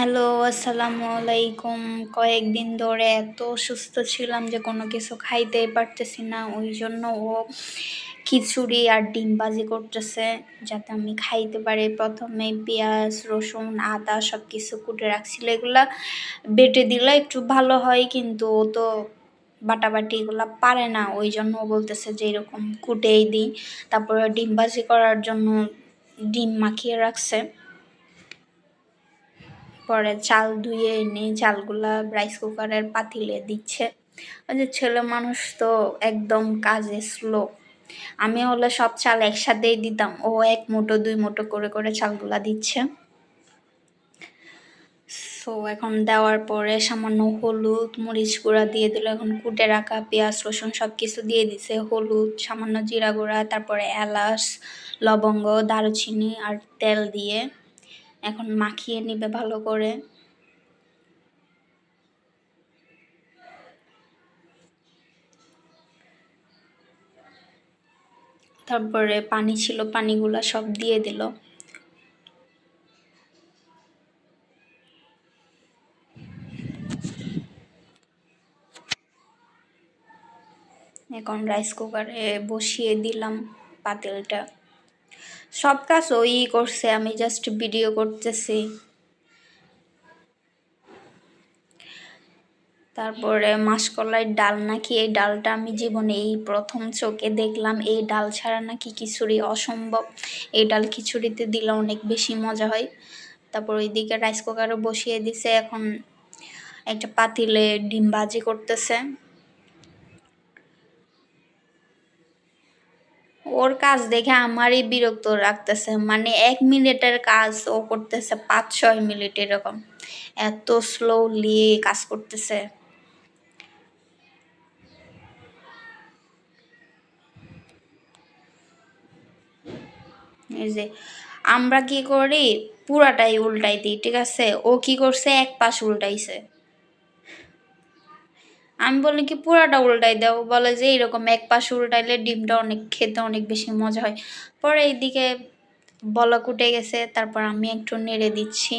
Hello, আসসালামু আলাইকুম। কয়েকদিন ধরে এত সুস্থ ছিলাম যে কোনো কিছু খাইতে পারতেছি না, ওই জন্য ও খিচুড়ি আর ডিম ভাজি করতেছে যাতে আমি খাইতে পারি। প্রথমে পেঁয়াজ, রসুন, আদা সব কিছু কুটে রাখছিল। এগুলা বেটে দিলে একটু ভালো হয়, কিন্তু ও তো বাটাবাটি এগুলো পারে না। ওই জন্য বলতেছে যে এরকম কুটেই দিই। তারপরে ডিম ভাজি করার জন্য ডিম মাখিয়ে রাখছে। পরে চাল ধুয়ে এনে চালগুলা রাইস কুকারের পাতিলে দিচ্ছে। ওই যে ছেলে মানুষ তো একদম কাজে স্লো আমি হলে সব চাল একসাথেই দিতাম, ও এক মুঠো, দুই মুঠো করে করে চালগুলা দিচ্ছে। সো এখন দেওয়ার পরে সামান্য হলুদ মরিচ গুঁড়া দিয়ে দিল, এখন কুটে রাখা পেঁয়াজ, রসুন সব কিছু দিয়ে দিছে। হলুদ, সামান্য জিরা গুঁড়া, তারপরে এলাচ, লবঙ্গ, দারুচিনি আর তেল দিয়ে। এখন মাখিয়ে নিবে ভালো করে। তারপরে পানি ছিল, পানিগুলা সব দিয়ে দিল। এখন রাইস কুকারে বসিয়ে দিলাম পাতিলটা। সব কাজ ওই করছে, আমি জাস্ট ভিডিও করতেছি। তারপরে মাসকলাই ডাল নাকি, এই ডালটা আমি জীবনে এই প্রথম চোখে দেখলাম, এই ডাল ছাড়া নাকি খিচুড়ি অসম্ভব। এই ডাল খিচুড়িতে দিলে অনেক বেশি মজা হয়। তারপর ওইদিকে রাইস কুকারও বসিয়ে দিছে, এখন একটা পাতিলে ডিম ভাজি করতেছে। ওর কাজ দেখে আমারই বিরক্ত রাখতেছে মানে এক মিনিটের কাজ ও করতেছে পাঁচ ছয় মিনিট এরকম। এত স্লোলি কাজ করতেছে। এই যে, আমরা কি করি? পুরাটাই উল্টাই দিই, ঠিক আছে? ও কি করছে? এক পাশ উল্টাইছে। আমি বলি কি, পুরাটা উল্টাই দাও। বলে যে এরকম এক পাশে উল্টাইলে ডিমটা অনেক খেতে অনেক বেশি মজা হয়। পরে এইদিকে বলক উঠে গেছে। তারপর আমি একটু নেড়ে দিচ্ছি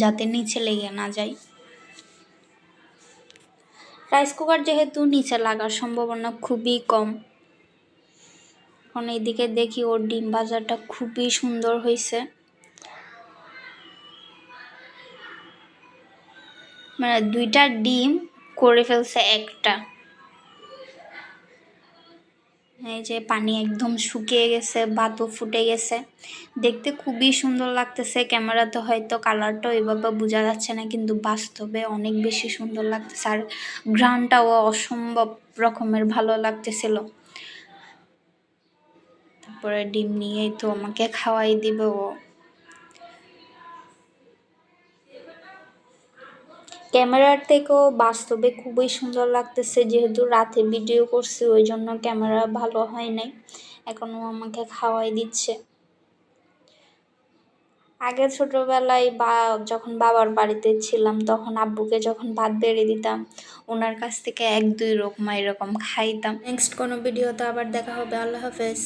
যাতে নিচে লেগে না যায়। রাইস কুকার যেহেতু নিচে লাগার সম্ভাবনা খুবই কম, এখন এইদিকে দেখি ওর ডিম বাজারটা খুবই সুন্দর হয়েছে। মানে দুইটা ডিম করে ফেলছে একটা। এই যে পানি একদম শুকিয়ে গেছে ভাতও ফুটে গেছে। দেখতে খুবই সুন্দর লাগতেছে, ক্যামেরাতে হয়তো কালারটা ওইভাবে বোঝা যাচ্ছে না, কিন্তু বাস্তবে অনেক বেশি সুন্দর লাগতেছে। আর ঘ্রাণটাও অসম্ভব রকমের ভালো লাগতেছিল। তারপরে ডিম নিয়েই তো আমাকে খাওয়াই দিবে ও। ক্যামেরার থেকেও বাস্তবে খুবই সুন্দর লাগতেছে, যেহেতু রাতে ভিডিও করছি ওই জন্য ক্যামেরা ভালো হয় নাই। এখনও আমাকে খাওয়াই দিচ্ছে। আগে ছোটোবেলায় বা যখন বাবার বাড়িতে ছিলাম, তখন আব্বুকে যখন ভাত বেড়ে দিতাম, ওনার কাছ থেকে এক দুই রকম এরকম খাইতাম। নেক্সট কোনো ভিডিওতে আবার দেখা হবে। আল্লাহ হাফেজ।